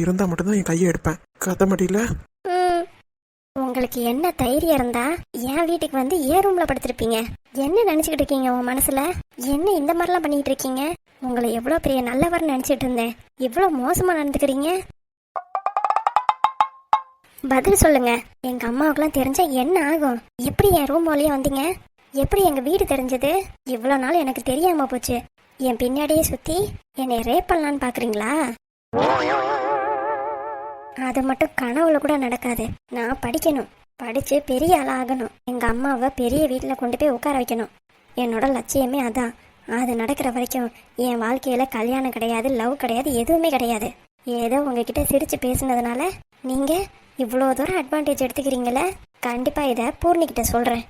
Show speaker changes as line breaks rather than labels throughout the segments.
இருந்தால் இருந்தா மட்டும்தான் என் கையை எடுப்பேன். கதை மாட்டில
ம். உங்களுக்கு என்ன தைரியம் இருந்தா என் வீட்டுக்கு வந்து ஏன் ரூம்ல படுத்திருப்பீங்க. என்ன நினைச்சுக்கிட்டு இருக்கீங்க உங்க மனசுல? என்ன இந்த மாதிரிலாம் பண்ணிட்டு இருக்கீங்க? உங்களை எவ்வளோ பெரிய நல்லவர்னு நினைச்சிட்டு இருந்தேன். இவ்வளோ மோசமா நடந்துக்கிறீங்க? பதில் சொல்லுங்க. எங்க அம்மாவுக்குலாம் தெரிஞ்சா என்ன ஆகும்? எப்படி என் ரூம் வழியா வந்தீங்க? எப்படி எங்க வீடு தெரிஞ்சது? இவ்வளோ நாள் எனக்கு தெரியாம போச்சு. என் பின்னாடியே சுத்தி என்னை ரேப் பண்ணலான்னு பாக்குறீங்களா? அது மட்டும் கனவுல கூட நடக்காது. நான் படிக்கணும். படிச்சு பெரிய ஆளா ஆகணும். எங்க அம்மாவை பெரிய வீட்டில் கொண்டு போய் உட்கார வைக்கணும். என்னோட லட்சியமே அதான். அது நடக்கிற வரைக்கும் என் வாழ்க்கையில கல்யாணம் கிடையாது லவ் கிடையாது எதுவுமே கிடையாது. ஏதோ உங்ககிட்ட சிரிச்சு பேசுனதுனால நீங்க இவ்வளோ தூரம் அட்வான்டேஜ் எடுத்துக்கிறீங்களே கண்டிப்பா இதை பூர்ணிக்கிட்ட சொல்றேன்.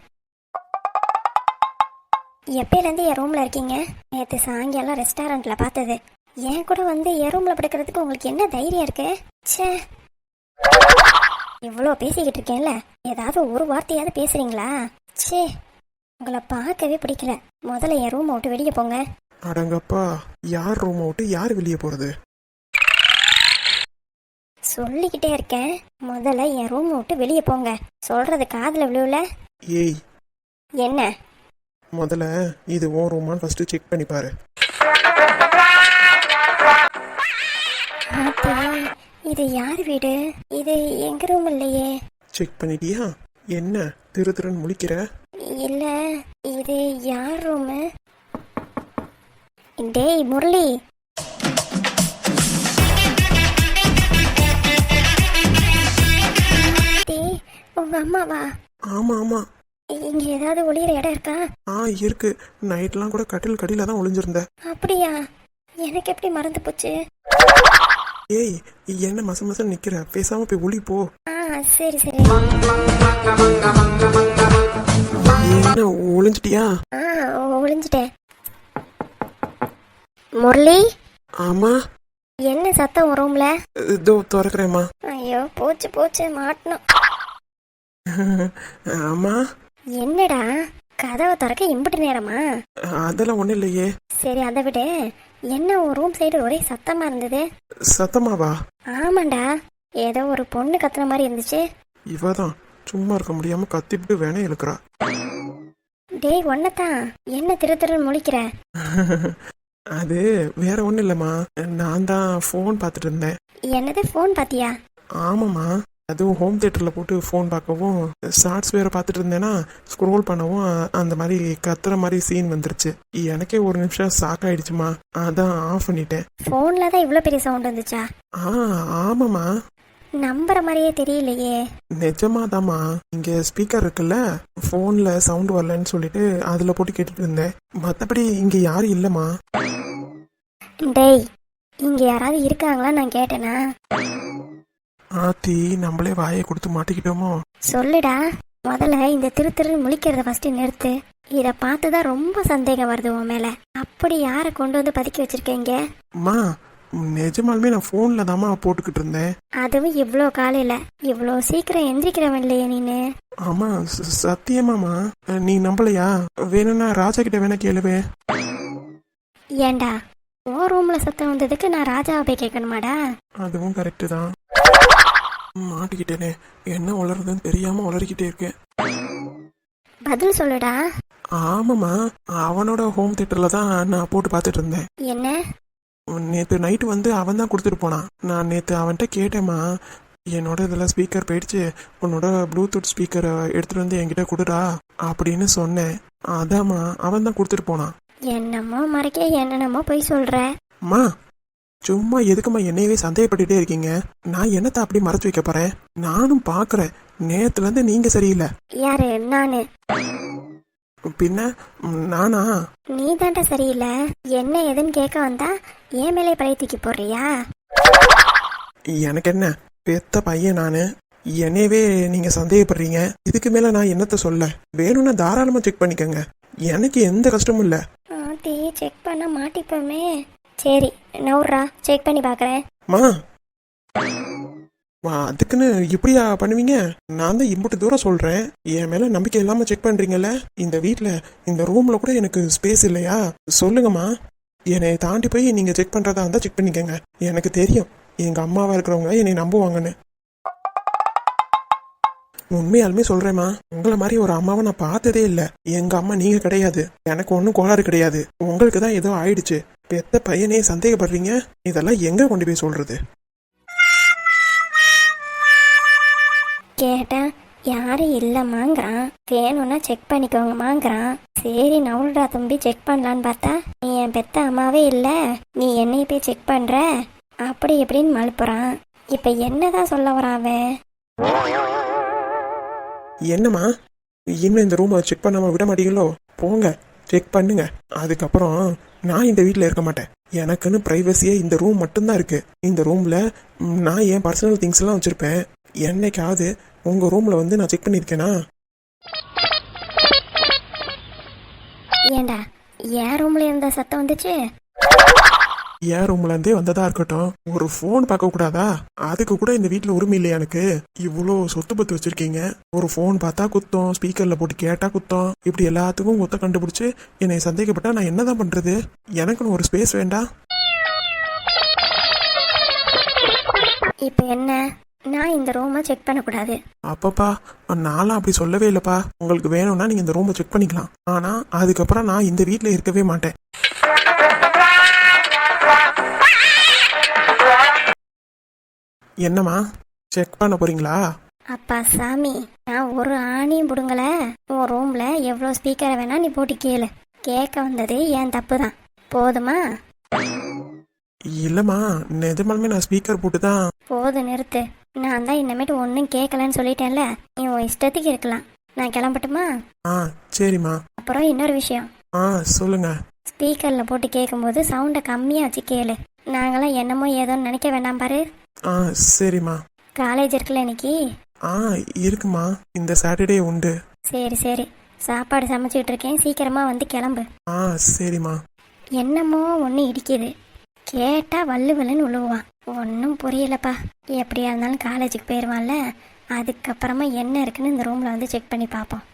எப்பயிலேருந்து என் ரூமில் இருக்கீங்க? நேற்று சாயங்காலம் ரெஸ்டாரண்ட்டில் பார்த்தது. என் கூட வந்து என் ரூமில் படுக்கிறதுக்கு உங்களுக்கு என்ன தைரியம் இருக்கு? ச்சே! இவ்வளோ பேசிக்கிட்டு இருக்கேன்ல? ஏதாவது ஒரு வார்த்தையாவது பேசுறீங்களா? ச்சே உங்களை பார்க்கவே பிடிக்கல. முதல்ல என் ரூம் விட்டு வெளியே போங்க.
அடங்கப்பா யார் ரூமை விட்டு யார் வெளியே போறது?
சொல்லிக்கிட்டே இருக்கேன். முதல்ல என் ரூம் விட்டு வெளியே போங்க. சொல்றது காதுல விழுவல?
ஏய்.
என்ன?
முதல்ல இது ஓ ரூமான்னு ஃபர்ஸ்ட் செக் பண்ணி பாரு.
இது யார் வீடு? இது எங்க ரூம் இல்லையே.
செக் பண்ணிட்டியா? என்ன திரு திருன்னு முழிக்கிற?
இல்ல இது யார் ரூமு டேய் முரளி. டேய் உங்க அம்மாவா?
ஆமா ஆமா.
இங்க ஏதாவது ஒளியிற இடம் இருக்கா?
ஆ இருக்கு. நைட்லாம் கூட கட்டில் கடியில தான் ஒளிஞ்சிருந்த
அப்படியா? எனக்கு எப்படி மறந்து போச்சு?
ஏய் என்ன மச மசம் நிக்கிற? பேசாம போய் ஒளி போ.
சரி சரி.
என்ன ஒளிஞ்சிட்டியா?
ஒளிஞ்சிட்டேன். முரளி?
ஆமா?
என்ன சத்தம் உன் ரூம்ல
இதோ திறக்கிறேம்மா.
ஐயோ போச்சு போச்சு மாட்டணும்.
ஆமா?
என்னடா? கதவை திறக்க இம்புட்டு நேரமா?
அதெல்லாம் ஒண்ணும் இல்லையே.
சரி அதை விட. என்ன உன் ரூம் சைடு ஒரே சத்தமா இருந்தது?
சத்தமாவா?
ஆமாண்டா. ஏதோ ஒரு பொண்ணு கத்துன மாதிரி இருந்துச்சு.
இவ தான் சும்மா இருக்க முடியாம கத்திவிட்டு வேணே இழுக்கிறா.
டேய் ஒன்னதான் என்ன திரு திருன்னு முழிக்கிற?
அது வேற ஒண்ணும் இல்லம்மா. நான் தான் ஃபோன் பார்த்துட்டு இருந்தேன்.
என்னது ஃபோன் பாத்தியா
ஆமாம்மா. அதுவும் ஹோம் தியேட்டரில் போட்டு ஃபோன் பார்க்கவும் ஷார்ட்ஸ் வேற பார்த்துட்டு இருந்தேன்னா ஸ்க்ரோல் பண்ணவும் அந்த மாதிரி கத்துற மாதிரி சீன் வந்துருச்சு. எனக்கே ஒரு நிமிஷம் ஷாக் ஆயிடுச்சுமா. அதான் ஆஃப் பண்ணிட்டேன்.
ஃபோன்ல தான் இவ்வளோ பெரிய சவுண்ட் வந்துச்சா?
ஆ ஆமாம்மா.
நம்புற மாதிரியே தெரியலையே.
நிஜமாதாம்மா. இங்க ஸ்பீக்கர் இருக்குல்ல ஃபோன்ல சவுண்ட் வரலன்னு சொல்லிட்டு அதுல போட்டு கேட்டுட்டு இருந்தேன். மத்தபடி இங்க யாரும் இல்லம்மா.
டேய் இங்க யாராவது இருக்காங்களா நான் கேட்டேனா?
ஆத்தி நம்மளே வாயை கொடுத்து மாட்டிக்கிட்டோமோ?
சொல்லுடா. முதல்ல இந்த திரு திருன்னு முழிக்கிறத ஃபர்ஸ்ட் நிறுத்து. இதை பார்த்து தான் ரொம்ப சந்தேகம் வருது உன் மேல. அப்படி யாரை கொண்டு வந்து பதுக்கி வச்சிருக்கீங்க?
அம்மா நிஜமாலுமே நான் ஃபோன்ல தாம்மா போட்டுக்கிட்டு இருந்தேன்.
அதுவும் இவ்வளோ காலையில. இவ்வளோ சீக்கிரம் எந்திரிக்கிறவன் இல்லையே நீனு.
ஆமா ச- சத்தியமாமா நீ நம்பலையா? வேணும்னா ராஜா கிட்ட வேணா கேளுவே
ஏண்டா? உன் ரூம்ல சத்தம் வந்ததுக்கு நான் ராஜாவை போய் கேட்கணுமாடா?
அதுவும் கரெக்டு தான். மாட்டிக்கிட்டேனே. என்ன உளறதுன்னு தெரியாம உளறிக்கிட்டே இருக்கேன்.
பதில் சொல்லுடா.
ஆமாம்மா. அவனோட ஹோம் தியேட்டர்ல தான் நான் போட்டு பார்த்துட்டு இருந்தேன்.
என்ன?
நேற்று நைட்டு வந்து அவன் தான் கொடுத்துட்டு போனான். நான் நேற்று அவன்கிட்ட கேட்டேம்மா. என்னோட இதில் ஸ்பீக்கர் போயிடுச்சு. உன்னோட ப்ளூடூத் ஸ்பீக்கரை எடுத்துட்டு வந்து என்கிட்ட கொடுடா அப்படின்னு சொன்னேன். அதாம்மா அவன் தான் கொடுத்துட்டு போனான்.
என்னமோ மறைக்க என்னென்னமோ போய் சொல்ற.
அம்மா சும்மா எதுக்கும்மா என்னையவே சந்தேகப்பட்டுட்டே இருக்கீங்க? நான் என்னத்தை அப்படி மறைச்சு வைக்க போறேன்? நானும் பார்க்கறேன் நேத்துல இருந்து நீங்க சரியில்லை.
யாரு? நானு.
பின்ன நானா?
நீ தாண்டா சரியில்லை. என்ன ஏதுன்னு கேட்க வந்தா ஏன் மேலே பழைய தூக்கி போடுறியா?
எனக்கு என்ன? பெத்த பையன் நானு. என்னையவே நீங்க சந்தேகப்படுறீங்க. இதுக்கு மேல நான் என்னத்த சொல்ல? வேணும்னா தாராளமா செக் பண்ணிக்கோங்க. எனக்கு எந்த கஷ்டமும் இல்ல.
ஆத்தி செக் பண்ண மாட்டிப்போமே. சரி நவுறா செக் பண்ணி பார்க்குறேன்
மா. அதுக்குன்னு இப்படியா பண்ணுவீங்க? நான் தான் இம்புட்டு தூரம் சொல்கிறேன் என் மேலே நம்பிக்கை இல்லாமல் செக் பண்ணுறீங்கல்ல இந்த வீட்டில் இந்த ரூமில் கூட எனக்கு ஸ்பேஸ் இல்லையா? சொல்லுங்கம்மா. என்னை தாண்டி போய் நீங்கள் செக் பண்ணுறதா இருந்தால் செக் பண்ணிக்கோங்க. எனக்கு தெரியும் எங்கள் அம்மாவாக இருக்கிறவங்க என்னை நம்புவாங்கன்னு. உண்மையாலுமே சொல்கிறேம்மா உங்களை மாதிரி ஒரு அம்மாவை நான் பார்த்ததே இல்லை. எங்கள் அம்மா நீங்கள் கிடையாது. எனக்கு ஒன்றும் கோளாறு கிடையாது. உங்களுக்கு தான் ஏதோ ஆயிடுச்சு. பெத்த பையனே சந்தேகப்படுறீங்க? இதெல்லாம் எங்கே கொண்டு போய் சொல்கிறது
கேட்டேன் யாரும் இல்லைம்மாங்கிறான். வேணும்னா செக் பண்ணிக்கோங்கம்மாங்கிறான். சரி நவுல்டா தம்பி செக் பண்ணலான்னு பார்த்தா நீ என் பெத்த அம்மாவே இல்லை. நீ என்னைய போய் செக் பண்ணுற அப்படி எப்படின்னு மழுப்புறான். இப்போ என்னதான் சொல்ல வரான் அவன்?
என்னம்மா? இன்னும் இந்த ரூமை செக் பண்ணாமல் விட மாட்டீங்களோ? போங்க செக் பண்ணுங்க. அதுக்கப்புறம் நான் இந்த வீட்டில் இருக்க மாட்டேன். எனக்குன்னு ப்ரைவசியே இந்த ரூம் மட்டும்தான் இருக்குது இந்த ரூமில் நான் என் பர்சனல் திங்ஸ்லாம் எல்லாம் என்னைக்காவது உங்கள் ரூமில் வந்து நான் செக் பண்ணியிருக்கேனா?
ஏண்டா என் ரூம்ல இருந்த சத்தம் வந்துச்சு?
என் ரூம்ல இருந்தே வந்ததா இருக்கட்டும். ஒரு ஃபோன் பார்க்க கூடாதா? அதுக்கு கூட இந்த வீட்டில் உரிமை இல்லையா எனக்கு? இவ்வளோ சொத்து பத்து வச்சிருக்கீங்க. ஒரு ஃபோன் பார்த்தா குத்தம் ஸ்பீக்கர்ல போட்டு கேட்டா குத்தம். இப்படி எல்லாத்துக்கும் குத்த கண்டுபிடிச்சு என்னை சந்தேகப்பட்டா நான் என்னதான் பண்றது? எனக்குன்னு ஒரு ஸ்பேஸ் வேண்டாம்
இப்போ என்ன? நான் இந்த ரூமை செக் பண்ணக்கூடாது.
அப்பப்பா நான்லாம் அப்படி சொல்லவே இல்லைப்பா. உங்களுக்கு வேணும்னா நீங்கள் இந்த ரூமை செக் பண்ணிக்கலாம். ஆனால் அதுக்கப்புறம் நான் இந்த வீட்டில் இருக்கவே மாட்டேன். என்னம்மா? செக் பண்ண போறீங்களா?
அப்பா சாமி நான் ஒரு ஆணியும் பிடுங்கல. உன் ரூம்ல எவ்வளோ ஸ்பீக்கரை வேணா நீ போட்டு கேளு. கேட்க வந்தது என் தப்பு தான் போதுமா?
இல்லைம்மா நிஜமாலுமே நான் ஸ்பீக்கர் போட்டு தான்
போது நிறுத்து. நான் தான் இனிமேட்டு ஒன்றும் கேட்கலன்னு சொல்லிட்டேன்ல. நீ உன் இஷ்டத்துக்கு இருக்கலாம். நான் கிளம்பட்டுமா?
ஆ சரிம்மா.
அப்புறம் இன்னொரு விஷயம்.
ஆ சொல்லுங்க.
ஸ்பீக்கரில் போட்டு கேட்கும்போது சவுண்டை கம்மியாக வச்சு கேளு. நாங்களாம் என்னமோ ஏதோன்னு நினைக்க வேண்டாம் பாரு.
ஆ சரிம்மா.
காலேஜ் இருக்குல்ல இன்னைக்கு?
ஆ இருக்குமா. இந்த சாட்டர்டே உண்டு.
சரி சரி. சாப்பாடு சமைச்சிட்டு இருக்கேன். சீக்கிரமா வந்து கிளம்பு.
ஆ சரிம்மா.
என்னமோ ஒன்று இடிக்குது. கேட்டா வல்லு வல்லுன்னு உழுவான் ஒன்றும் புரியலப்பா. எப்படியா இருந்தாலும் காலேஜுக்கு போயிடுவான்ல அதுக்கப்புறமா என்ன இருக்குன்னு இந்த ரூமில் வந்து செக் பண்ணி பார்ப்போம்.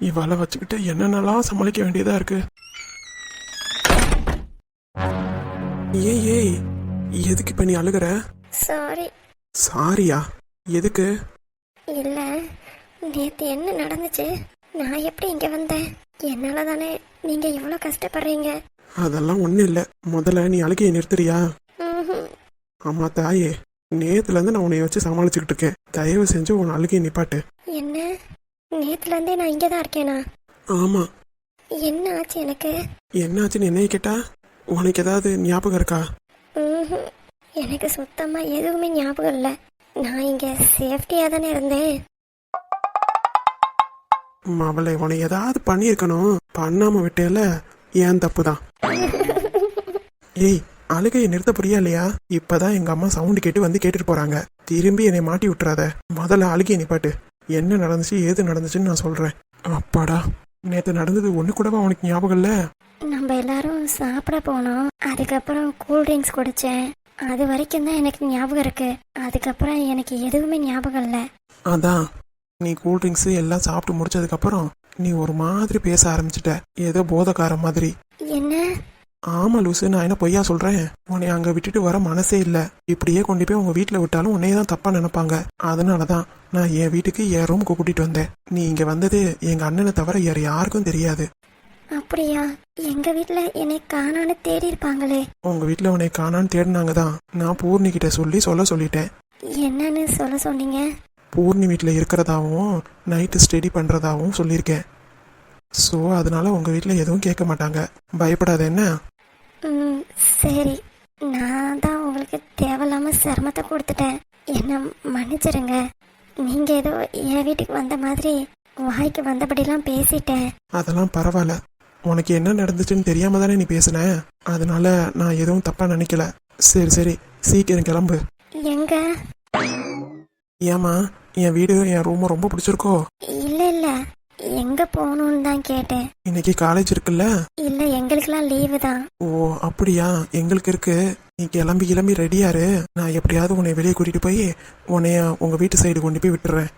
இவளை வச்சுக்கிட்டு என்னென்னலாம் சமாளிக்க வேண்டியதா இருக்கு? ஏய் ஏய் எதுக்கு இப்ப நீ அழுகுற?
சாரி
சாரியா எதுக்கு?
இல்லை நேற்று என்ன நடந்துச்சு? நான் எப்படி இங்கே வந்தேன்? என்னால் தானே நீங்கள் இவ்வளோ கஷ்டப்படுறீங்க?
அதெல்லாம் ஒண்ணும் இல்ல. முதல்ல நீ அழுகையை நிறுத்துறியா. ஆமா தாயே. நேத்துல இருந்து நான் உன்னை வச்சு சமாளிச்சுக்கிட்டு இருக்கேன். தயவு செஞ்சு உன் அழுகையை நிப்பாட்டு.
என்ன? நேற்றுலேருந்தே நான் இங்கே தான் இருக்கேனா?
ஆமா.
என்ன ஆச்சு எனக்கு?
என்னாச்சுன்னு என்னைய கேட்டா? உனக்கு ஏதாவது ஞாபகம் இருக்கா.
எனக்கு சுத்தமா எதுவுமே ஞாபகம் இல்லை. நான் இங்க சேஃப்டியா தானே இருந்தேன்.
அவளை உன்னை ஏதாவது பண்ணியிருக்கணும். பண்ணாம விட்டேல ஏன் தப்பு தான் ஏய் அழுகையை நிறுத்த புரியா இல்லையா? இப்பதான் எங்க அம்மா சவுண்டு கேட்டு வந்து கேட்டுட்டு போறாங்க. திரும்பி என்னை மாட்டி விட்டுறாத. முதல்ல அழுகையை நிப்பாட்டு. என்ன நடந்துச்சு ஏது நடந்துச்சுன்னு நான் சொல்றேன். அப்பாடா. நேத்து நடந்தது ஒண்ணு கூடவா உனக்கு ஞாபகம் இல்ல?
நம்ம எல்லாரும் சாப்பிட போனோம். அதுக்கப்புறம் கூல் ட்ரிங்க்ஸ் குடிச்சேன். அது வரைக்கும் தான் எனக்கு ஞாபகம் இருக்கு. அதுக்கப்புறம் எனக்கு எதுவுமே ஞாபகம் இல்லை.
அதான். நீ கூல் ட்ரிங்க்ஸ் எல்லாம் சாப்பிட்டு முடிச்சதுக்கு அப்புறம் நீ ஒரு மாதிரி பேச ஆரம்பிச்சிட்ட. ஏதோ போதக்கார மாதிரி.
என்ன?
ஆமா லூசு. நான் என்ன பொய்யா சொல்றேன்? உன்னை அங்க விட்டுட்டு வர மனசே இல்ல. இப்படியே கொண்டு போய் உங்க வீட்டுல விட்டாலும் உன்னையே தான் தப்பா நினைப்பாங்க. அதனாலதான் நான் என் வீட்டுக்கு என் ரூமுக்கு கூட்டிட்டு வந்தேன். நீ இங்க வந்தது எங்க அண்ணனை தவிர வேற யாருக்கும் தெரியாது.
அப்படியா? எங்க வீட்ல என்னை காணான்னு தேடி இருப்பாங்களே
உங்க வீட்டுல உன்னை காணான்னு தேடினாங்க தான் நான் பூர்ணி கிட்ட சொல்லி சொல்ல சொல்லிட்டேன்.
என்னன்னு சொல்ல சொன்னீங்க?
பூர்ணி வீட்டில் இருக்கிறதாவும் நைட்டு ஸ்டடி பண்ணுறதாவும் சொல்லியிருக்கேன். ஸோ அதனால உங்கள் வீட்டில் எதுவும் கேட்க மாட்டாங்க. பயப்படாத என்ன?
ம் சரி. நான் தான் உங்களுக்கு தேவையில்லாம சிரமத்தை கொடுத்துட்டேன். என்ன மன்னிச்சிடுங்க நீங்க ஏதோ என் வீட்டுக்கு வந்த மாதிரி வாய்க்கு வந்தபடிலாம் பேசிட்டேன்.
அதெல்லாம் பரவாயில்ல. உனக்கு என்ன நடந்துச்சுன்னு தெரியாம தானே நீ பேசுன? அதனால நான் எதுவும் தப்பாக நினைக்கல. சரி சரி. சீக்கிரம் கிளம்பு.
எங்க?
ஏமா என் வீடு என் ரூமை ரொம்ப பிடிச்சிருக்கோ?
இல்ல இல்ல. எங்க போகணும்னு தான் கேட்டேன்.
இன்னைக்கு காலேஜ் இருக்குல்ல?
இல்ல எங்களுக்கெல்லாம் லீவு தான்.
ஓ அப்படியா? எங்களுக்கு இருக்கு. நீ கிளம்பி கிளம்பி ரெடியாரு நான் எப்படியாவது உன்னை வெளியே கூட்டிட்டு போய் உன்னைய உங்க வீட்டு சைடு கொண்டு போய் விட்டுறேன்.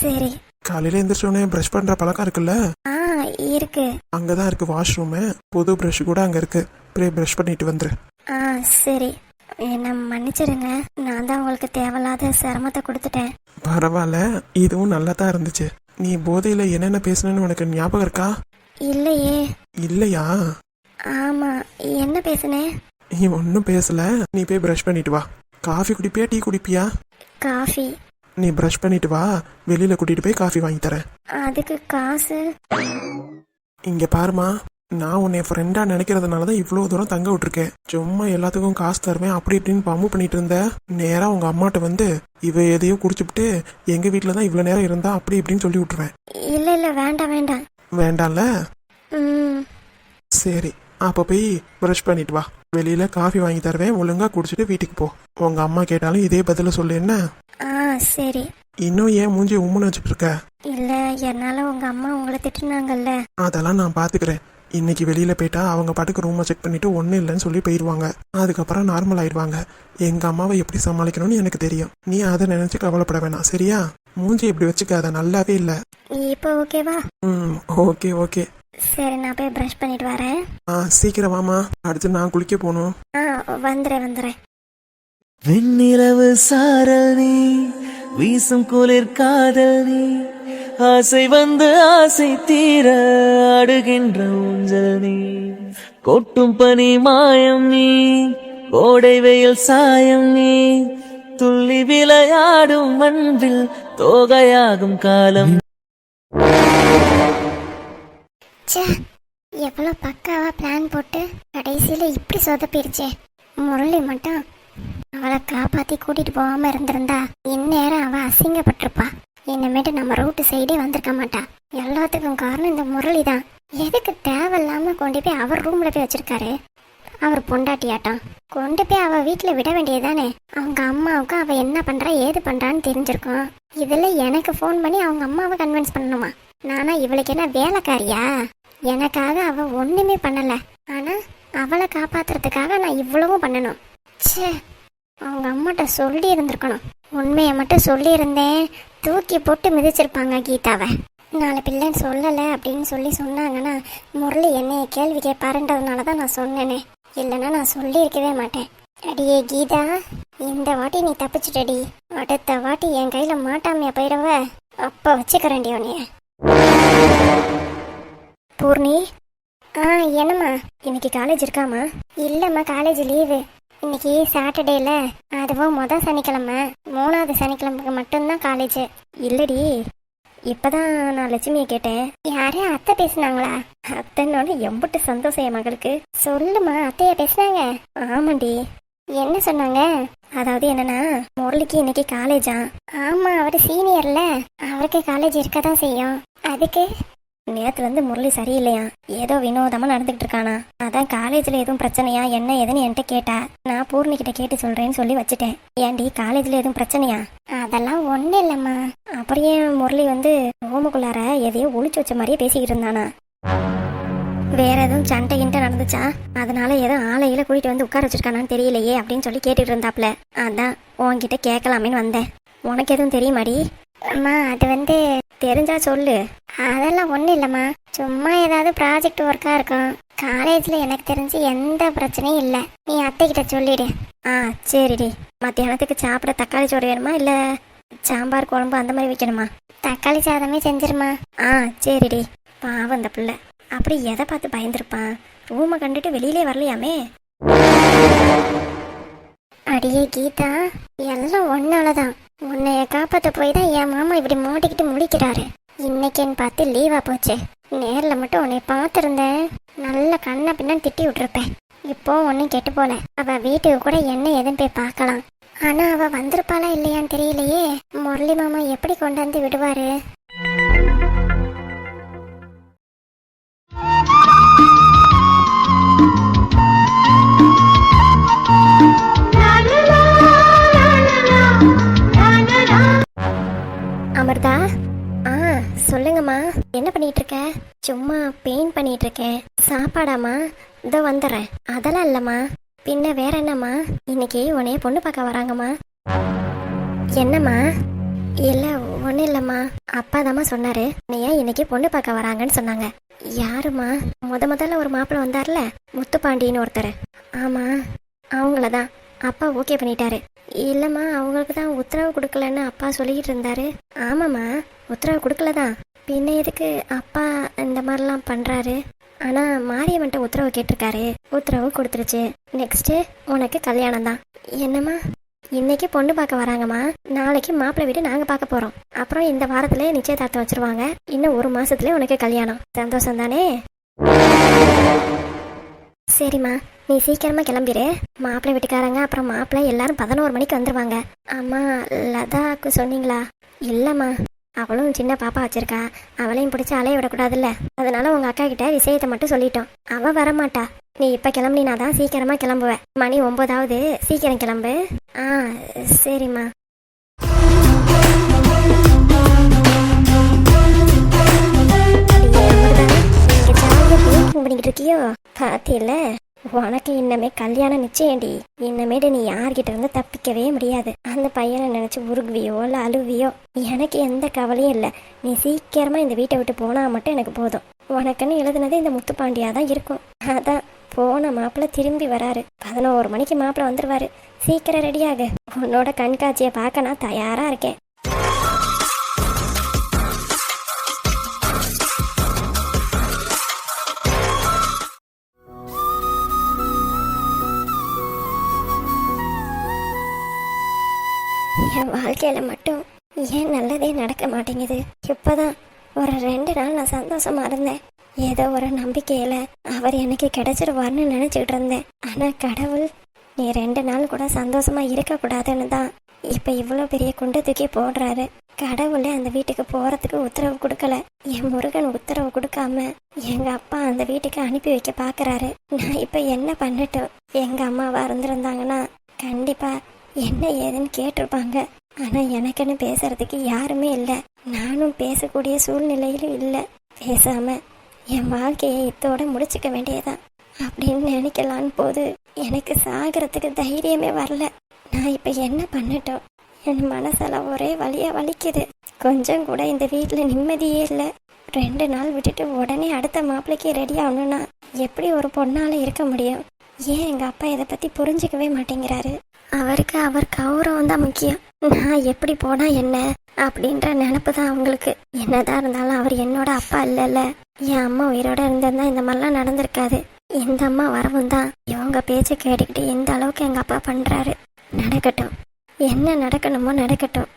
சரி.
காலையில எந்திரிச்ச உடனே ப்ரஷ் பண்ற பழக்கம் இருக்குல்ல?
ஆ இருக்கு.
அங்கதான் இருக்கு வாஷ்ரூமு புது ப்ரஷ் கூட அங்க இருக்கு. அப்படியே ப்ரஷ் பண்ணிட்டு வந்துரு.
ஆ சரி. என்னை மன்னிச்சிடுங்க நான் தான் உங்களுக்கு தேவையில்லாத சிரமத்தை கொடுத்துட்டேன்.
பரவாயில்ல. இதுவும் நல்லா தான் இருந்துச்சு. நீ போதையில என்னென்ன பேசுனேன்னு உனக்கு ஞாபகம் இருக்கா?
இல்லையே.
இல்லையா?
ஆமா. என்ன பேசுனேன்
நீ ஒன்றும் பேசல. நீ போய் ப்ரஷ் பண்ணிட்டு வா. காஃபி குடிப்பியா டீ குடிப்பியா?
காஃபி.
நீ ப்ரஷ் பண்ணிட்டு வா. வெளியில கூட்டிட்டு போய் காஃபி வாங்கி தரேன்.
அதுக்கு காசு?
இங்க பாருமா நான் உன்னை ஃப்ரெண்டா நினைக்கிறதுனால தான் இவ்வளோ தூரம் தங்க விட்டுருக்கேன். சும்மா எல்லாத்துக்கும் காசு தருவேன் அப்படி இப்படின்னு பம்பு பண்ணிட்டு இருந்த. நேரா உங்க அம்மாட்ட வந்து இவ எதையோ குடிச்சுப்புட்டு எங்க வீட்டில் தான் இவ்வளோ நேரம் இருந்தா அப்படி இப்படின்னு சொல்லி விட்டுருவேன்.
இல்லை இல்லை வேண்டாம் வேண்டாம்.
வேண்டாம்ல? சரி. அப்போ போய் ப்ரஷ் பண்ணிட்டு வா. வெளியில காஃபி வாங்கி தருவேன். ஒழுங்கா குடிச்சிட்டு வீட்டுக்கு போ. உங்க அம்மா கேட்டாலும் இதே பதில சொல்லு என்ன?
ஆ சரி.
இன்னும் ஏன் மூஞ்சி உம்முன்னு வச்சுட்டு இருக்க?
இல்லை என்னால் உங்கள் அம்மா உங்களை திட்டுனாங்கல்ல.
அதெல்லாம் நான் பாத்துக்கிறேன். இன்னைக்கு வெளியில போயிட்டா அவங்க பாட்டுக்கு ரூமை செக் பண்ணிட்டு ஒன்றும் இல்லைன்னு சொல்லி போயிடுவாங்க அதுக்கப்புறம் நார்மல் ஆயிடுவாங்க. எங்க அம்மாவை எப்படி சமாளிக்கணும்னு எனக்கு தெரியும். நீ அதை நினைச்சு கவலைப்பட வேணாம். சரியா? மூஞ்சி இப்படி வச்சுக்காத. நல்லாவே இல்லை.
இப்போ ஓகேவா
ம் ஓகே ஓகே
சரி நான் போய் ப்ரஷ் பண்ணிட்டு வரேன்.
ஆ சீக்கிரம் வாமா அடுத்து நான் குளிக்க போகணும்.
ஆ வந்துடுறேன் வந்துடுறேன்
வெண்ணிலவு சாரல் நீ வீசும் குளிர் காதல் நீ ஆசை வந்து ஆசை தீர ஆடுகின்ற ஊஞ்சல் நீ. கொட்டும் பனி மாயம் நீ கோடை வெயில் சாயம் நீ துள்ளி விளையாடும் மண்பில் தோகையாகும் காலம்
ச்சே எவ்வளோ பக்காவாக பிளான் போட்டு கடைசியில் இப்படி சொதப்பிடுச்சே. முரளி மட்டும் அவளை காப்பாற்றி கூட்டிகிட்டு போகாமல் இருந்திருந்தா இந்நேரம் அவள் அசிங்கப்பட்டிருப்பா. இனிமேட்டு நம்ம ரூட்டு சைடே வந்திருக்க மாட்டா. எல்லாத்துக்கும் காரணம் இந்த முரளி தான். எதுக்கு தேவையில்லாமல் கொண்டு போய் அவர் ரூமில் போய் வச்சிருக்காரு? அவர் பொண்டாட்டியாட்டம். கொண்டு போய் அவள் வீட்டில் விட வேண்டியதானே அவங்க அம்மாவுக்கு அவள் என்ன பண்ணுறா ஏது பண்ணுறான்னு தெரிஞ்சிருக்கும். இதில் எனக்கு ஃபோன் பண்ணி அவங்க அம்மாவை கன்வின்ஸ் பண்ணணுமா? நானா இவளுக்கு என்ன வேலைக்காரியா? எனக்காக அவ ஒண்ணுமே பண்ணல. ஆனா அவளை காப்பாத்துறதுக்காக நான் இவ்வளவும் பண்ணணும். ச்சே அவங்க அம்மாட்ட சொல்லி இருந்திருக்கணும். உண்மையை மட்டும் சொல்லியிருந்தேன் தூக்கி போட்டு மிதிச்சிருப்பாங்க கீதாவை. நாலு பிள்ளைன்னு சொல்லலை அப்படின்னு சொல்லி சொன்னாங்கன்னா முரளி என்னைய கேள்வி கேட்பாருன்றதுனால தான் நான் சொன்னேனே. இல்லைன்னா நான் சொல்லியிருக்கவே மாட்டேன். அடியே கீதா இந்த வாட்டி நீ தப்பிச்சிட்டடி. அடுத்த வாட்டி என் கையில மாட்டாமையா போயிடவ. அப்ப வச்சுக்கிறேன்டி உன்னைய. பூர்ணி? ஆ என்னம்மா? இன்னைக்கு காலேஜ் இருக்காமா இல்லம்மா காலேஜ் லீவு இன்னைக்கு சாட்டர்டேல அதுவும் மொதல் சனிக்கிழமை. மூணாவது சனிக்கிழமைக்கு மட்டும்தான் காலேஜ் இல்லடி. இப்பதான் நான் லட்சுமியை கேட்டேன். யாரே அத்தை பேசுனாங்களா? அத்தைன்னோட எம்புட்டு சந்தோஷம் என் மகளுக்கு. சொல்லுமா அத்தையா பேசுனாங்க? ஆமாண்டி. என்ன சொன்னாங்க? அதாவது என்னன்னா முரளிக்கு இன்னைக்கு காலேஜா ஆமா அவர் சீனியர்ல அவருக்கு காலேஜ் இருக்க தான் செய்யும். அதுக்கு நேத்துல இருந்து முரளி சரியில்லையா ஏதோ வினோதமா நடந்துகிட்டு இருக்கானா. அதான் காலேஜ்ல எதுவும் பிரச்சனையா? என்ன ஏதுன்னு என்கிட்ட கேட்டா நான் பூர்ணி கிட்ட கேட்டு சொல்றேன்னு சொல்லி வச்சுட்டேன். ஏன்டி காலேஜ்ல எதுவும் பிரச்சனையா? அதெல்லாம் ஒண்ணு இல்லம்மா. அப்புறம் முரளி வந்து ரூமுக்குள்ளார எதையோ ஒளிச்சு வச்ச மாதிரியே பேசிக்கிட்டு இருந்தானா? வேற எதுவும் சண்டை கிண்ட நடந்துச்சா? அதனால ஏதோ ஆலையில் கூட்டிட்டு வந்து உட்கார வச்சிருக்கானான்னு தெரியலையே அப்படின்னு சொல்லி கேட்டுட்டு இருந்தாப்ல. அதான் உன்கிட்ட கேட்கலாமேன்னு வந்தேன். உனக்கு எதுவும் தெரியுமாடி? அம்மா அது வந்து தெரிஞ்சா சொல்லு. அதெல்லாம் ஒன்றும் இல்லைம்மா. சும்மா ஏதாவது ப்ராஜெக்ட் ஒர்க்காக இருக்கும். காலேஜில் எனக்கு தெரிஞ்சு எந்த பிரச்சனையும் இல்லை. நீ அத்தைக்கிட்ட சொல்லிடு. ஆ சரிடி. மத்தியானத்துக்கு சாப்பிட தக்காளி சோறு வேணுமா? இல்லை சாம்பார் குழம்பு அந்த மாதிரி வைக்கணுமா? தக்காளி சாதமே செஞ்சிருமா? ஆ சரிடி. பாவம் இந்த பிள்ளை. அப்படி எதை பார்த்து பயந்துருப்பான்? ரூமை கண்டுட்டு வெளியிலே வரலையாமே? அடியே கீதா எல்லாம் ஒன்னாலதான் உன்னைய காப்பாற்ற போய் தான் என் மாமா இப்படி மாட்டிக்கிட்டு முடிக்கிறாரு இன்னைக்குன்னு பார்த்து லீவா போச்சு. நேரில் மட்டும் உன்னை பார்த்துருந்தேன். நல்ல கண்ணை பின்ன திட்டி விட்டுருப்பேன். இப்போ ஒன்றும் கெட்டு போல. அவ வீட்டுக்கு கூட என்ன எதுன்னு போய் பார்க்கலாம். ஆனா அவ வந்திருப்பாளா இல்லையான்னு தெரியலையே. முரளி மாமா எப்படி கொண்டாந்து விடுவாரு? அமிர்தா? ஆ சொல்லுங்கம்மா. என்ன பண்ணிட்டு இருக்க சும்மா பெயிண்ட் பண்ணிட்டு இருக்கேன் சாப்பாடாமா இதோ வந்துடுறேன் அதெல்லாம் இல்லம்மா. பின்ன வேற என்னம்மா? இன்னைக்கு உனைய பொண்ணு பார்க்க வராங்கம்மா. என்னம்மா? இல்லை ஒன்றும் இல்லைம்மா. அப்பா தாம்மா சொன்னாரு. நீ ஏன் இன்னைக்கு பொண்ணு பார்க்க வராங்கன்னு சொன்னாங்க. யாருமா முத முதல்ல ஒரு மாப்பிள்ளை வந்தார்ல முத்துப்பாண்டின்னு ஒருத்தர். ஆமா அவங்கள தான் அப்பா ஓகே பண்ணிட்டாரு. இல்லைம்மா அவங்களுக்கு தான் உத்தரவு கொடுக்கலன்னு அப்பா சொல்லிக்கிட்டு இருந்தாரு. ஆமாம்மா உத்தரவு கொடுக்கல தான் பின்ன எதுக்கு அப்பா இந்த மாதிரிலாம் பண்ணுறாரு ஆனால் மாரியம்மன்ட்ட உத்தரவு கேட்டிருக்காரு. உத்தரவு கொடுத்துருச்சு. நெக்ஸ்ட்டு உனக்கு கல்யாணம் தான். என்னம்மா? இன்னைக்கு பொண்ணு பார்க்க வராங்கம்மா. நாளைக்கு மாப்பிள்ளை வீடு நாங்கள் பார்க்க போகிறோம் அப்புறம் இந்த வாரத்திலே நிச்சயதார்த்தம் வச்சிருவாங்க. இன்னும் ஒரு மாதத்துலேயே உனக்கு கல்யாணம். சந்தோஷம் தானே? சரிம்மா. நீ சீக்கிரமா கிளம்பிடு மாப்பிள்ளை வீட்டுக்காரங்க அப்புறம் மாப்பிள்ளை எல்லாரும் பதினோரு மணிக்கு வந்துருவாங்க. அம்மா லதாக்கு சொன்னீங்களா? இல்லைம்மா. அவளும் சின்ன பாப்பா வச்சிருக்கா. அவளையும் பிடிச்சி அலைய விடக்கூடாதுல்ல. அதனால உங்க அக்கா கிட்ட விஷயத்தை மட்டும் சொல்லிட்டோம். அவ வரமாட்டா. நீ இப்ப கிளம்புனா தான் சீக்கிரமா கிளம்புவ. மணி ஒன்பதாவது. சீக்கிரம் கிளம்பு. ஆ சரிம்மா. பண்ணிக்கிட்டு இருக்கியோ? பாத்தியில உனக்கு இன்னமே கல்யாணம் நிச்சயம்டி. இன்னமேடு நீ யார்கிட்ட இருந்து தப்பிக்கவே முடியாது. அந்த பையனை நினைச்சு உருகுவியோ இல்லை அழுவியோ எனக்கு எந்த கவலையும் இல்லை. நீ சீக்கிரமா இந்த வீட்டை விட்டு போனா மட்டும் எனக்கு போதும். உனக்குன்னு எழுதுனது இந்த முத்துப்பாண்டியா தான் இருக்கும். அதான் போன மாப்பிள்ள திரும்பி வராரு. பதினோரு மணிக்கு மாப்பிள்ள வந்துருவாரு. சீக்கிரம் ரெடியாகு உன்னோட கண்காட்சியை பார்க்க நான் தயாரா இருக்கேன். வாழ்க்கையில் மட்டும் ஏன் நல்லதே நடக்க மாட்டேங்குது? இப்பதான் ஒரு ரெண்டு நாள் நான் சந்தோஷமா இருந்தேன். ஏதோ ஒரு நம்பிக்கையில் அவர் எனக்கு கிடைச்சிருவார்னு நினச்சிக்கிட்டு இருந்தேன். ஆனால் கடவுள் நீ ரெண்டு நாள் கூட சந்தோஷமா இருக்கக்கூடாதுன்னு தான் இப்போ இவ்வளோ பெரிய குண்டு தூக்கி போடுறாரு. கடவுளே அந்த வீட்டுக்கு போகிறதுக்கு உத்தரவு கொடுக்கல. என் முருகன் உத்தரவு கொடுக்காம எங்கள் அப்பா அந்த வீட்டுக்கு அனுப்பி வைக்க பார்க்குறாரு நான் இப்போ என்ன பண்ணட்டும்? எங்கள் அம்மாவா இருந்திருந்தாங்கன்னா கண்டிப்பாக என்ன ஏதுன்னு கேட்டிருப்பாங்க. ஆனால் எனக்குன்னு பேசுறதுக்கு யாருமே இல்லை. நானும் பேசக்கூடிய சூழ்நிலையிலும் இல்லை. பேசாம என் வாழ்க்கையை இத்தோட முடிச்சுக்க வேண்டியதான் அப்படின்னு நினைக்கலான்னு போது எனக்கு சாகிறதுக்கு தைரியமே வரல. நான் இப்போ என்ன பண்ணட்டும்? என் மனசெல்லாம் ஒரே வழியாக வலிக்குது. கொஞ்சம் கூட இந்த வீட்டில் நிம்மதியே இல்லை. ரெண்டு நாள் விட்டுட்டு உடனே அடுத்த மாப்பிள்ளைக்கு ரெடி ஆகணும்னா எப்படி ஒரு பொண்ணால் இருக்க முடியும்? ஏன் எங்கள் அப்பா இதை பற்றி புரிஞ்சுக்கவே மாட்டேங்கிறாரு? அவருக்கு அவர் கௌரவம் தான் முக்கியம். நான் எப்படி போனா என்ன அப்படின்ற நினப்பு தான் அவங்களுக்கு. என்னதான் இருந்தாலும் அவர் என்னோட அப்பா இல்லைல்ல. என் அம்மா உயிரோட இருந்திருந்தா இந்த மாதிரிலாம் நடந்திருக்காது. இந்த அம்மா வரவும் தான். இவங்க பேச்சை கேட்டுக்கிட்டு இந்த அளவுக்கு எங்கள் அப்பா பண்ணுறாரு நடக்கட்டும். என்ன நடக்கணுமோ நடக்கட்டும்.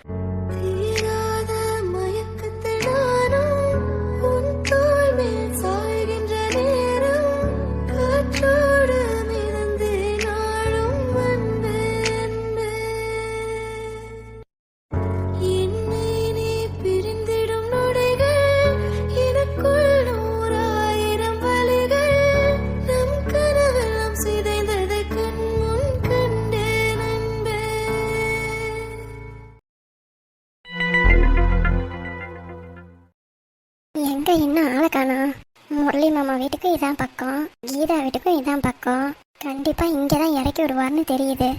தெரியுது.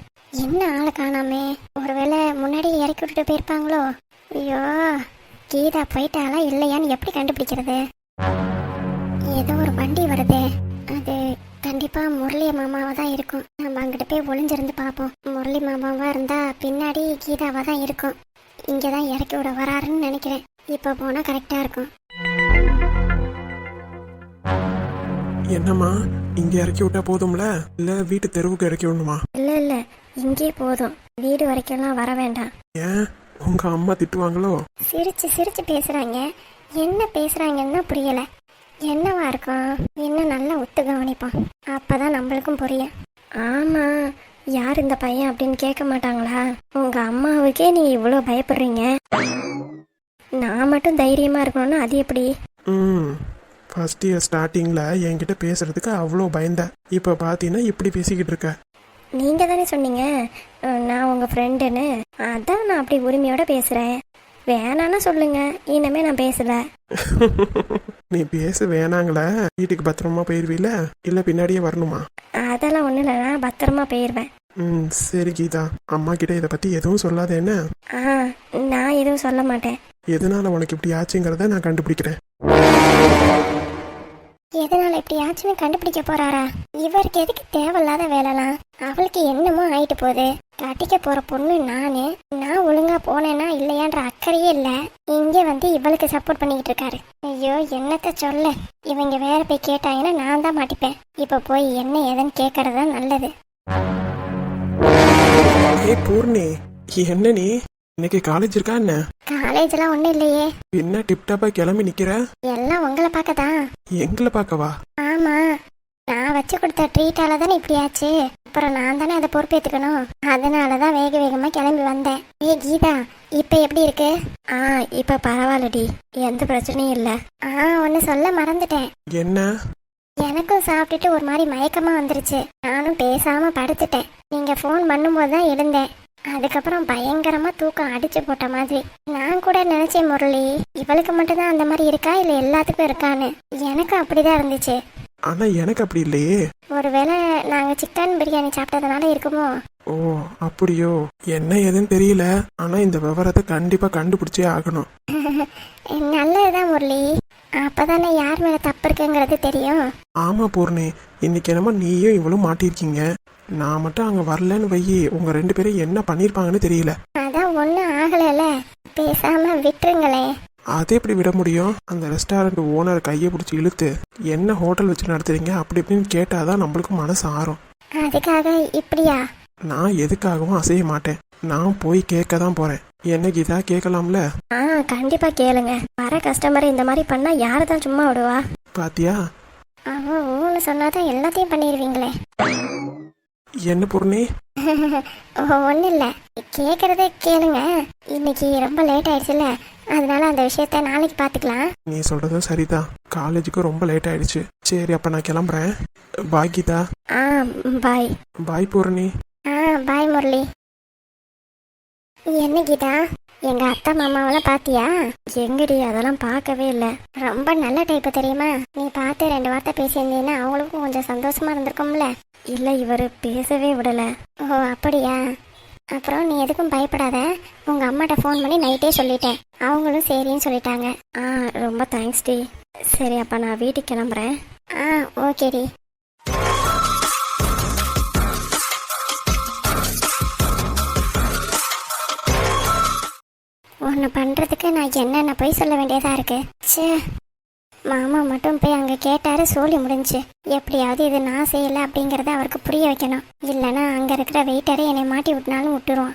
என்ன ஆளை காணாமே? ஒருவேளை முன்னாடி இறக்கி விட்டுட்டு போயிருப்பாங்களோ? ஐயோ கீதா போயிட்டாளா இல்லையான்னு எப்படி கண்டுபிடிக்கிறது? ஏதோ ஒரு வண்டி வருது. அது கண்டிப்பா முரளி மாமாவா தான் இருக்கும். நம்ம அங்கிட்ட போய் ஒளிஞ்சிருந்து பார்ப்போம். முரளி மாமாவா இருந்தா பின்னாடி கீதாவா தான் இருக்கும். இங்கே தான் இறக்கி விட வராருன்னு நினைக்கிறேன். இப்போ போனால் கரெக்டாக இருக்கும்.
என்னம்மா இங்க இறக்கி விட்டா போதும்ல? இல்ல வீட்டு தெருவுக்கு இறக்கி விடணுமா?
இல்லை இல்லை. இங்கே போதும். வீடு வரைக்கும்லாம் வர வேண்டாம்.
ஏன்? உங்க அம்மா திட்டுவாங்களோ?
சிரிச்சு சிரிச்சு பேசுகிறாங்க என்ன பேசுகிறாங்கன்னு தான் புரியல. என்னவா இருக்கும்? இன்னும் நல்லா ஒத்து கவனிப்போம் அப்போ தான் நம்மளுக்கும் புரியும். ஆமாம் யார் இந்த பையன் அப்படின்னு கேட்க மாட்டாங்களா? உங்கள் அம்மாவுக்கே நீ இவ்வளோ பயப்படுறீங்க. நான் மட்டும் தைரியமாக இருக்கணும்னா அது எப்படி?
ம். ஃபர்ஸ்ட் இயர் ஸ்டார்டிங்கில் என்கிட்ட பேசுறதுக்கு அவ்வளோ பயந்தேன் இப்போ பார்த்தீங்கன்னா இப்படி பேசிக்கிட்டு இருக்க.
நீங்கள் தானே சொன்னீங்க நான் உங்கள் ஃப்ரெண்டுன்னு அதான் நான் அப்படி உரிமையோட பேசுகிறேன் வேணான்னா சொல்லுங்க இனிமே நான் பேசல.
நீ பேச வேணாங்களே வீட்டுக்கு பத்திரமா போயிருவீல இல்லை பின்னாடியே வரணுமா?
அதெல்லாம் ஒன்றும் இல்லை நான் பத்திரமா போயிடுவேன்
ம் சரி கீதா அம்மா கிட்ட இதை பற்றி எதுவும் சொல்லாத என்ன?
நான் எதுவும் சொல்ல மாட்டேன்.
எதனால உனக்கு இப்படி ஆச்சுங்கிறத நான் கண்டுபிடிக்கிறேன்.
எதனால இப்படி ஆச்சுன்னு கண்டுபிடிக்க போறாரா? இவருக்கு எதுக்கு தேவையில்லாத வேலைலாம்? அவளுக்கு என்னமோ ஆயிட்டு போகுது. கட்டிக்க போற பொண்ணு நானு. நான் ஒழுங்கா போனேனா இல்லையான்ற அக்கறையே இல்ல. இங்க வந்து இவளுக்கு சப்போர்ட் பண்ணிக்கிட்டு இருக்காரு. ஐயோ என்னத்த சொல்ல? இவங்க வேற போய் கேட்டாங்கன்னா நான் தான் மாட்டிப்பேன். இப்ப போய் என்ன ஏதுன்னு கேட்கறது தான் நல்லது.
ஏ பூர்ணி என்ன நீ? இன்னைக்கு காலேஜ் இருக்கா என்ன?
காலேஜ்லாம் ஒண்ணும் இல்லையே.
என்ன டிப்டாப்பா கிளம்பி நிக்கிற?
எல்லாம் உங்களை பார்க்க தான்
எங்களை பார்க்கவா?
ஆமா. நான் வச்சு கொடுத்த ட்ரீட்டால தானே இப்படி ஆச்சு. அப்புறம் நான் தானே அதை பொறுப்பேத்துக்கணும். அதனால தான் வேக வேகமா கிளம்பி வந்தேன். ஏய் கீதா இப்ப எப்படி இருக்கு? ஆ இப்ப பரவாயில்லடி. எந்த பிரச்சனையும் இல்ல. ஆ ஒன்னு சொல்ல மறந்துட்டேன்.
என்ன?
எனக்கும் சாப்பிட்டுட்டு ஒரு மாதிரி மயக்கமா வந்துருச்சு. நானும் பேசாம படுத்துட்டேன். நீங்க ஃபோன் பண்ணும்போது தான் எழுந்தேன். அதுக்கப்புறம் பயங்கரமா தூக்கம் அடிச்சு போட்ட மாதிரி. நான் கூட நினைச்சேன் முரளி இவளுக்கு மட்டும்தான் அந்த மாதிரி இருக்கா இல்ல எல்லாத்துக்கும் இருக்கான்னு. எனக்கும் அப்படிதான் இருந்துச்சு.
ஆனா எனக்கு அப்படி இல்லையே.
ஒருவேளை நாங்க சிக்கன் பிரியாணி சாப்பிட்டதுனால இருக்குமோ?
ஓ அப்படியோ. என்ன ஏதுன்னு தெரியல. ஆனா இந்த விவரத்தை கண்டிப்பா கண்டுபிடிச்சே ஆகணும்.
நல்லதுதான் முரளி. அப்பதானே யார் மேல தப்பு இருக்குங்கிறது தெரியும்.
ஆமா பூர்ணி. இன்னைக்கு என்னமோ நீயும் இவளும் மாட்டிருக்கீங்க நான் மட்டும் அங்க வரலன்னு வையி உங்க ரெண்டு பேரும் என்ன பண்ணிருப்பாங்கன்னு தெரியல.
அதான் ஒண்ணும் ஆகலைல. பேசாம விட்டுருங்களேன்
அதை எப்படி விட முடியும்? அந்த ரெஸ்டாரண்ட் ஓனர் கையை பிடிச்சி இழுத்து என்ன ஹோட்டல் வச்சு நடத்துறீங்க? அப்படி இப்படின்னு கேட்டாதான் நம்மளுக்கு மனசு ஆறும்.
அதுக்காக இப்படியா?
நான் எதுக்காகவும் அசைய மாட்டேன். நான் போய் கேட்க தான் போறேன். என்ன கீதா கேட்கலாம்ல?
ஆ கண்டிப்பா கேளுங்க. வர கஸ்டமர் இந்த மாதிரி பண்ணா யாரு தான் சும்மா விடுவா?
பாத்தியா?
அவன் ஊன்னு சொன்னாதான் எல்லாத்தையும் பண்ணிடுவீங்களே
என்ன பூர்ணி?
ஒன்றும் இல்லை. கேட்குறதே கேளுங்க. இன்னைக்கு ரொம்ப லேட் ஆயிடுச்சுல்ல. அதனால அந்த விஷயத்த நாளைக்கு பார்த்துக்கலாம்
நீ சொல்றதும் சரிதான் காலேஜுக்கு ரொம்ப லேட் ஆயிடுச்சு. சரி அப்ப நான் கிளம்புறேன். பாய் கீதா.
ஆ பாய்.
பாய் பூர்ணி.
ஆ பாய் முரளி. என்ன கீதா? எங்க அத்தை மாமாவெல்லாம் பாத்தியா? எங்கடி அதெல்லாம் பார்க்கவே இல்லை. ரொம்ப நல்ல டைப்பு தெரியுமா? நீ பார்த்து ரெண்டு வார்த்தை பேசியிருந்தீங்கன்னா அவங்களுக்கும் கொஞ்சம் சந்தோஷமா இருந்திருக்கும்ல. இல்ல இவர் பேசவே விடல. ஓ அப்படியா? அப்புறம் நீ எதுக்கும் பயப்படாத. உங்க அம்மாட்ட ஃபோன் பண்ணி நைட்டே சொல்லிட்டேன். அவங்களும் சரின்னு சொல்லிட்டாங்க. ஆ ரொம்ப தேங்க்ஸ் டி. சரி அப்ப நான் வீட்டுக்கு கிளம்புறேன். ஆ ஓகேடி ஒன்று பண்ணுறதுக்கு நான் என்னென்ன போய் சொல்ல வேண்டியதாக இருக்கு? ச்சே. மாமா மட்டும் போய் அங்கே கேட்டாரு சோழி முடிஞ்சு. எப்படியாவது இது நான் செய்யலை அப்படிங்கிறத அவருக்கு புரிய வைக்கணும். இல்லைன்னா அங்கே இருக்கிற வெயிட்டரை என்னை மாட்டி விட்டினாலும் விட்டுருவான்.